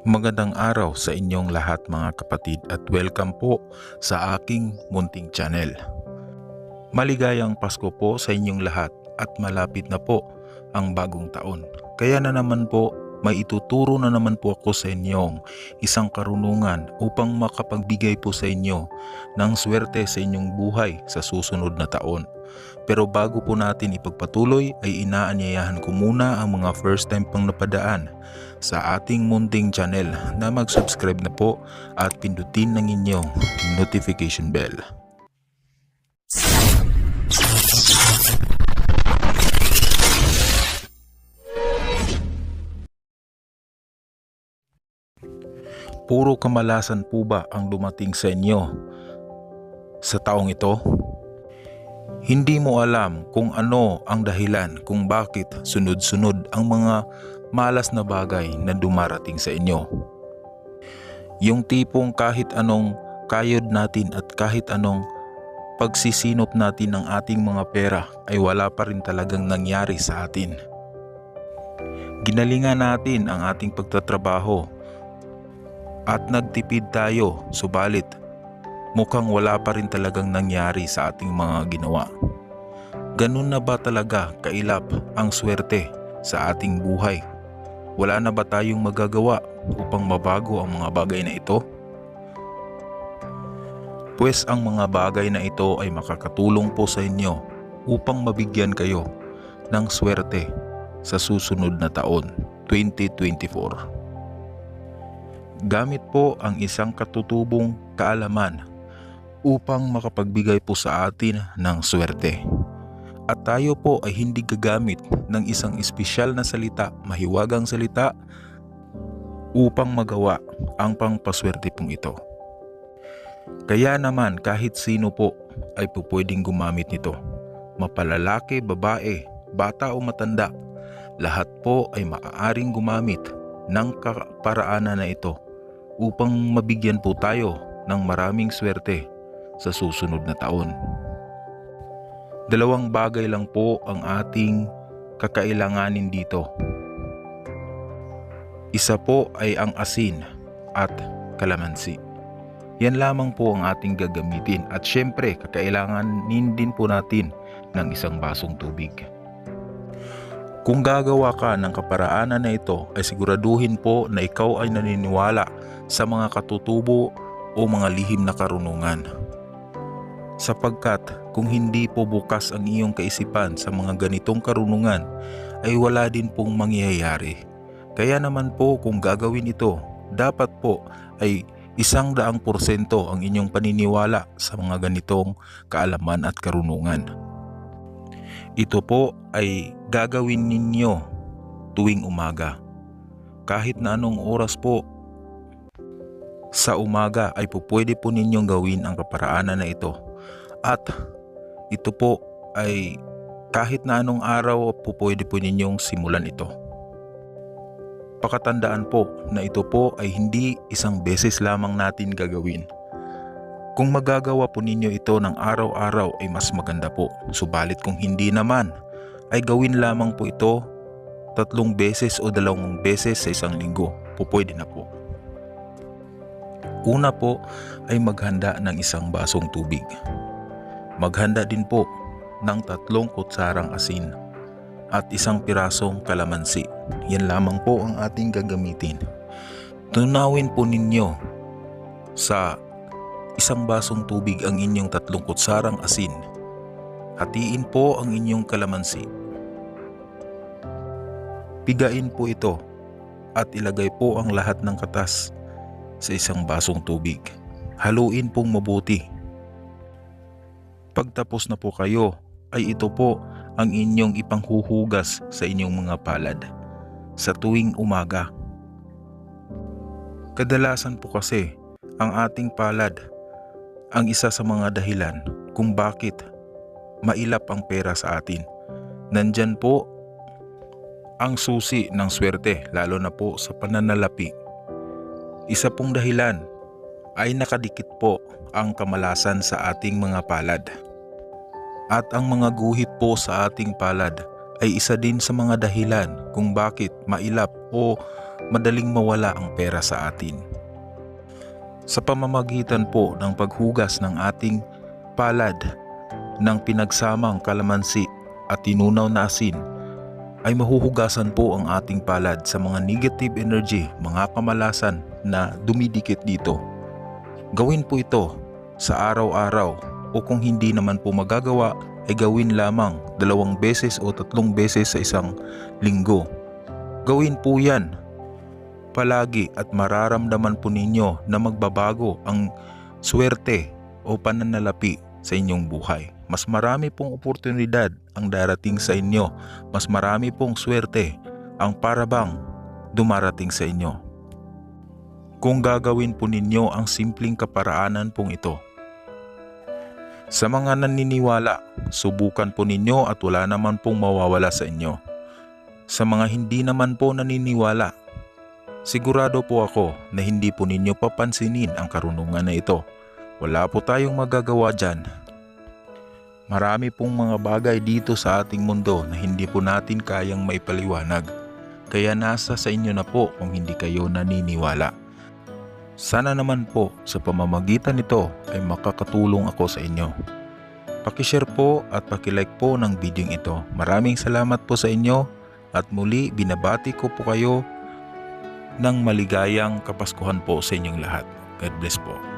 Magandang araw sa inyong lahat mga kapatid at welcome po sa aking munting channel. Maligayang Pasko po sa inyong lahat at malapit na po ang bagong taon. Kaya na naman po may ituturo na naman po ako sa inyong isang karunungan upang makapagbigay po sa inyo ng swerte sa inyong buhay sa susunod na taon. Pero bago po natin ipagpatuloy ay inaanyayahan ko muna ang mga first time pang napadaan sa ating munting channel na mag-subscribe na po at pindutin ng inyong notification bell. Puro kamalasan po ba ang dumating sa inyo sa taong ito? Hindi mo alam kung ano ang dahilan kung bakit sunod-sunod ang mga malas na bagay na dumarating sa inyo. Yung tipong kahit anong kayod natin at kahit anong pagsisinop natin ng ating mga pera ay wala pa rin talagang nangyari sa atin. Ginalingan natin ang ating pagtatrabaho at nagtipid tayo subalit mukhang wala pa rin talagang nangyari sa ating mga ginawa. Ganun na ba talaga kailap ang swerte sa ating buhay? Wala na ba tayong magagawa upang mabago ang mga bagay na ito? Pues ang mga bagay na ito ay makakatulong po sa inyo upang mabigyan kayo ng swerte sa susunod na taon, 2024. Gamit po ang isang katutubong kaalaman upang makapagbigay po sa atin ng swerte. At tayo po ay hindi gagamit ng isang espesyal na salita, mahiwagang salita, upang magawa ang pangpaswerte pong ito. Kaya naman kahit sino po ay po pwedeng gumamit nito. Mapalalaki, babae, bata o matanda, lahat po ay maaaring gumamit ng kaparaanan na ito upang mabigyan po tayo ng maraming swerte sa susunod na taon. Dalawang bagay lang po ang ating kakailanganin dito. Isa po ay ang asin at kalamansi. Yan lamang po ang ating gagamitin at syempre kakailanganin din po natin ng isang basong tubig. Kung gagawa ka ng kaparaanan na ito ay siguraduhin po na ikaw ay naniniwala sa mga katutubo o mga lihim na karunungan. Sapagkat kung hindi po bukas ang iyong kaisipan sa mga ganitong karunungan ay wala din pong mangyayari. Kaya naman po kung gagawin ito, dapat po ay isang daang porsyento ang inyong paniniwala sa mga ganitong kaalaman at karunungan. Ito po ay gagawin ninyo tuwing umaga. Kahit na anong oras po sa umaga ay po pwede po ninyong gawin ang kaparaanan na ito. At ito po ay kahit na anong araw po pwede po ninyong simulan ito. Pakatandaan po na ito po ay hindi isang beses lamang natin gagawin. Kung magagawa po ninyo ito ng araw-araw ay mas maganda po. Subalit kung hindi naman ay gawin lamang po ito tatlong beses o dalawang beses sa isang linggo. Po na po. Una po ay maghanda ng isang basong tubig. Maghanda din po ng tatlong kutsarang asin at isang pirasong kalamansi. Yan lamang po ang ating gagamitin. Tunawin po ninyo sa isang basong tubig ang inyong tatlong kutsarang asin. Hatiin po ang inyong kalamansi. Pigain po ito at ilagay po ang lahat ng katas sa isang basong tubig. Haluin pong mabuti. Pagtapos na po kayo ay ito po ang inyong ipanghuhugas sa inyong mga palad sa tuwing umaga. Kadalasan po kasi ang ating palad ang isa sa mga dahilan kung bakit mailap ang pera sa atin. Nandyan po ang susi ng swerte lalo na po sa pananalapi. Isa pong dahilan ay nakadikit po ang kamalasan sa ating mga palad. At ang mga guhit po sa ating palad ay isa din sa mga dahilan kung bakit mailap o madaling mawala ang pera sa atin. Sa pamamagitan po ng paghugas ng ating palad ng pinagsamang kalamansi at tinunaw na asin, ay mahuhugasan po ang ating palad sa mga negative energy, mga kamalasan na dumidikit dito. Gawin po ito sa araw-araw o kung hindi naman po magagawa ay gawin lamang dalawang beses o tatlong beses sa isang linggo. Gawin po yan palagi at mararamdaman po ninyo na magbabago ang swerte o pananalapi sa inyong buhay. Mas marami pong oportunidad ang darating sa inyo. Mas marami pong swerte ang parabang dumarating sa inyo. Kung gagawin po ninyo ang simpleng kaparaanan pong ito. Sa mga naniniwala, subukan po ninyo at wala naman pong mawawala sa inyo. Sa mga hindi naman po naniniwala, sigurado po ako na hindi po ninyo papansinin ang karunungan na ito. Wala po tayong magagawa dyan. Marami pong mga bagay dito sa ating mundo na hindi po natin kayang maipaliwanag. Kaya nasa sa inyo na po kung hindi kayo naniniwala. Sana naman po sa pamamagitan nito ay makakatulong ako sa inyo. Pakishare po at pakilike po ng video ito. Maraming salamat po sa inyo at muli binabati ko po kayo ng maligayang kapaskuhan po sa inyong lahat. God bless po.